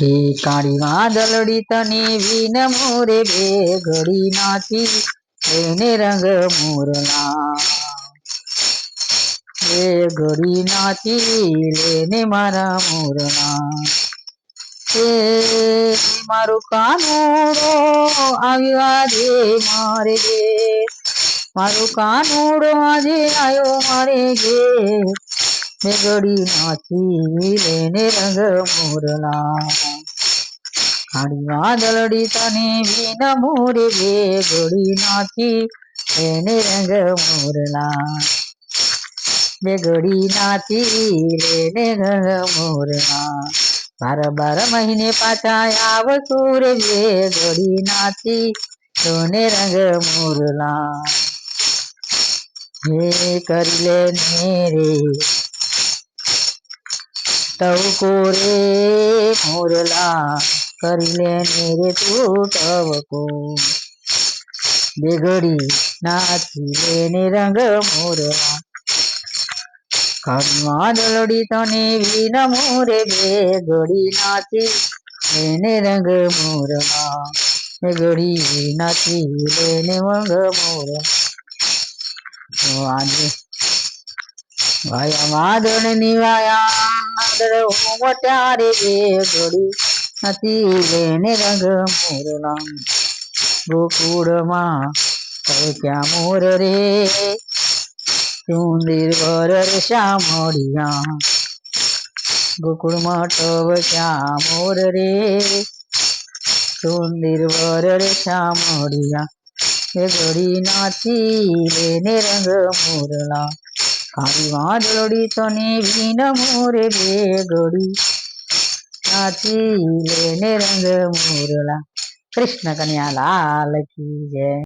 હે કાળી વાદળડી તને વિન મોરે બે ઘડી નાથી એને રંગ મોરલા. એ ઘડી નાથી લેને મારા મોરના એ મારું કાનુડો આવ્યો આજે મારે ગે મારું કાનુડો આજે આવ્યો મારે ગે બે ઘડી નાથી લેને રંગ મોરલા. વાદળડી તને વિન મોરે બે ઘડી નાથી એને રંગ મોરલા. બે ઘડી નાથી લેને રંગ મોરલા. બાર બાર મહિને પાછા આવશો રે બે ઘડી નાથી લોને રંગ મોરલા. હે કરી લે ને રે તવ કોરે મોરલા. કરી લે ને રે તું ટવકો બે ઘડી નાથી લેને રંગ મોરલા કાળી વાદળડી તને વિન મોરે બેગડી નાથી લેને રંગ મોરલા બેગડી નાથી લેને રંગ આજે વાયા માદણની વાયા વાદળ મોટ્યા રે બે નથી લેને રંગ મોરલા ગોકુળમાં ક્યાં મોર રે. સુંદર વર રે શ્યામળિયા ગોકુળમાં ટવ ક્યાં મોર રે. સુંદર વર રે શ્યામળિયા એ ઘડી નાથી લેને રંગ મોરલા કાળી વાદળડી તને વિન મોરે બે ઘડી નાથી લેને રંગ મોરલા કૃષ્ણ કન્યા લાલ કી જય